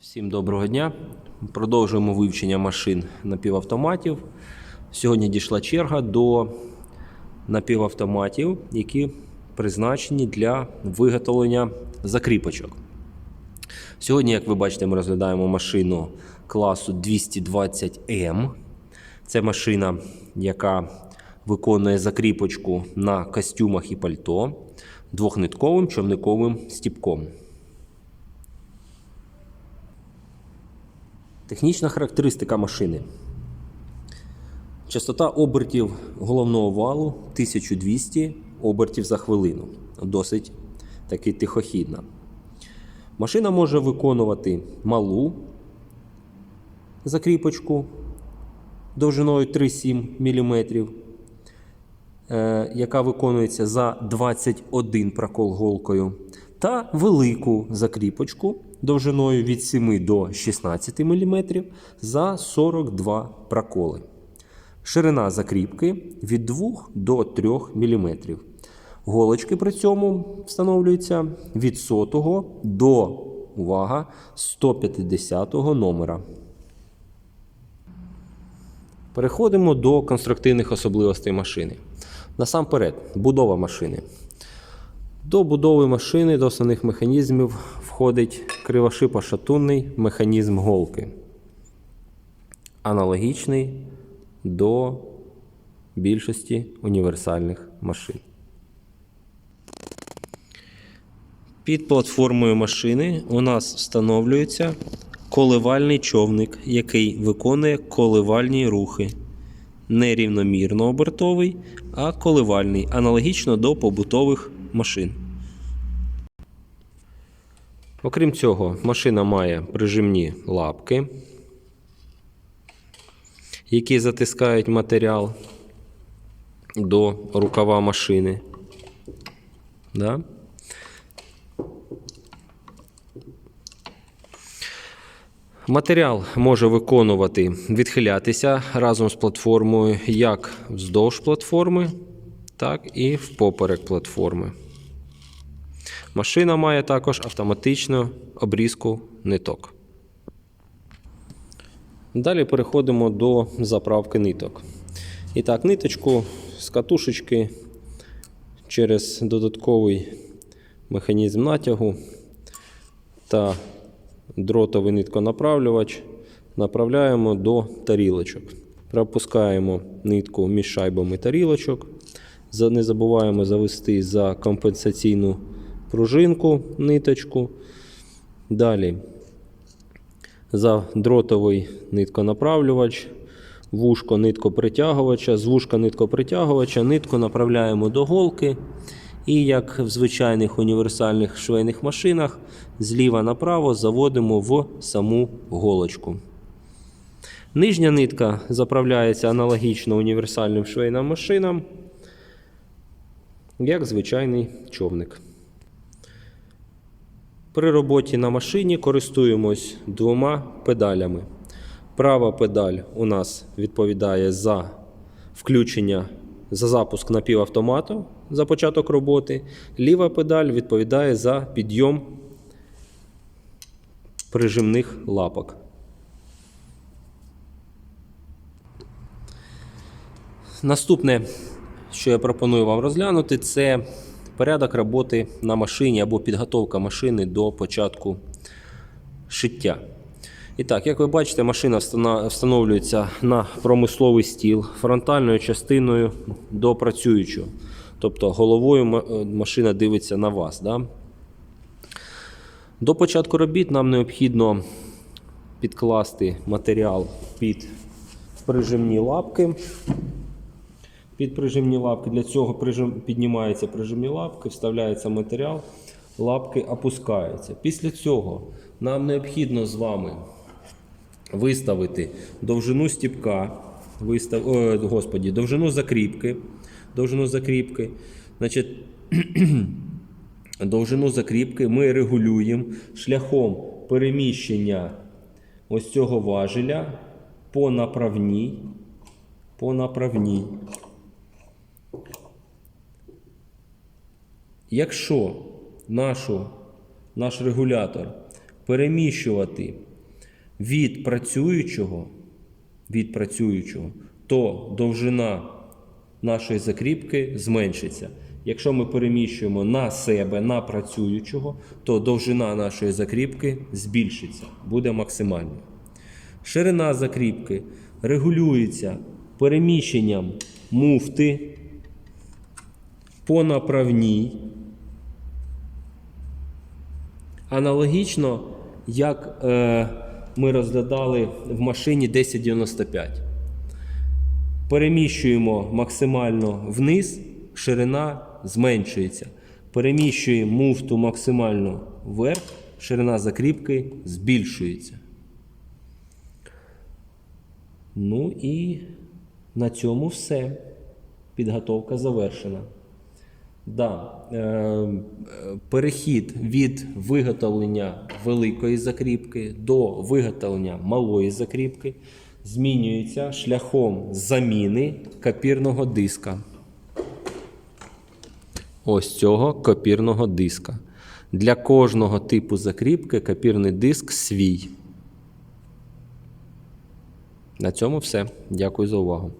Всім доброго дня. Продовжуємо вивчення машин напівавтоматів. Сьогодні дійшла черга до напівавтоматів, які призначені для виготовлення закріпочок. Сьогодні, як ви бачите, ми розглядаємо машину класу 220М. Це машина, яка виконує закріпочку на костюмах і пальто двохнитковим човниковим стіпком. Технічна характеристика машини. Частота обертів головного валу 1200 обертів за хвилину. Досить таки тихохідна. Машина може виконувати малу закріпочку довжиною 3,7 мм, е, яка виконується за 21 прокол голкою, та велику закріпочку довжиною від 7 до 16 мм за 42 проколи. Ширина закріпки від 2 до 3 мм. Голочки при цьому встановлюються від 100 до увага, 150 номера. Переходимо до конструктивних особливостей машини. Насамперед, будова машини. До будови машини, до основних механізмів входить кривошипо-шатунний механізм голки, аналогічний до більшості універсальних машин. Під платформою машини у нас встановлюється коливальний човник, який виконує коливальні рухи. Не рівномірно обертовий, а коливальний, аналогічно до побутових машин. Окрім цього, машина має прижимні лапки, які затискають матеріал до рукава машини. Да? Матеріал може виконувати, відхилятися разом з платформою як вздовж платформи, так і впоперек платформи. Машина має також автоматичну обрізку ниток. Далі переходимо до заправки ниток. І так, ниточку з катушечки через додатковий механізм натягу та дротовий нитконаправлювач направляємо до тарілочок. Пропускаємо нитку між шайбами тарілочок. Не забуваємо завести за компенсаційну пружинку ниточку. Далі за дротовий нитконаправлювач, вушко ниткопритягувача, з вушка ниткопритягувача нитку направляємо до голки. І як в звичайних універсальних швейних машинах, зліва направо заводимо в саму голочку. Нижня нитка заправляється аналогічно універсальним швейним машинам, як звичайний човник. При роботі на машині користуємось двома педалями. Права педаль у нас відповідає за включення за запуск напівавтомату за початок роботи. Ліва педаль відповідає за підйом прижимних лапок. Наступне, що я пропоную вам розглянути, це порядок роботи на машині або підготовка машини до початку шиття. І так, як ви бачите, машина встановлюється на промисловий стіл фронтальною частиною до працюючого. Тобто головою е, машина дивиться на вас. Да? До початку робіт нам необхідно підкласти матеріал під прижимні лапки. Під прижимні лапки. Для цього прижим, піднімаються прижимні лапки, вставляється матеріал, лапки опускаються. Після цього нам необхідно з вами виставити довжину стіпка, вистав, о, господі, довжину закріпки. Довжину закріпки. Значить, довжину закріпки ми регулюємо шляхом переміщення ось цього важеля по направній. По направній. Якщо нашу, наш регулятор переміщувати від працюючого, від працюючого, то довжина нашої закріпки зменшиться. Якщо ми переміщуємо на себе, на працюючого, то довжина нашої закріпки збільшиться, буде максимальною. Ширина закріпки регулюється переміщенням муфти по направній. Аналогічно, як е, ми розглядали в машині 1095. Переміщуємо максимально вниз, ширина зменшується. Переміщуємо муфту максимально вверх, ширина закріпки збільшується. Ну і на цьому все. Підготовка завершена. Да, е, перехід від виготовлення великої закріпки до виготовлення малої закріпки змінюється шляхом заміни копірного диска. Ось цього копірного диска. Для кожного типу закріпки копірний диск свій. На цьому все. Дякую за увагу.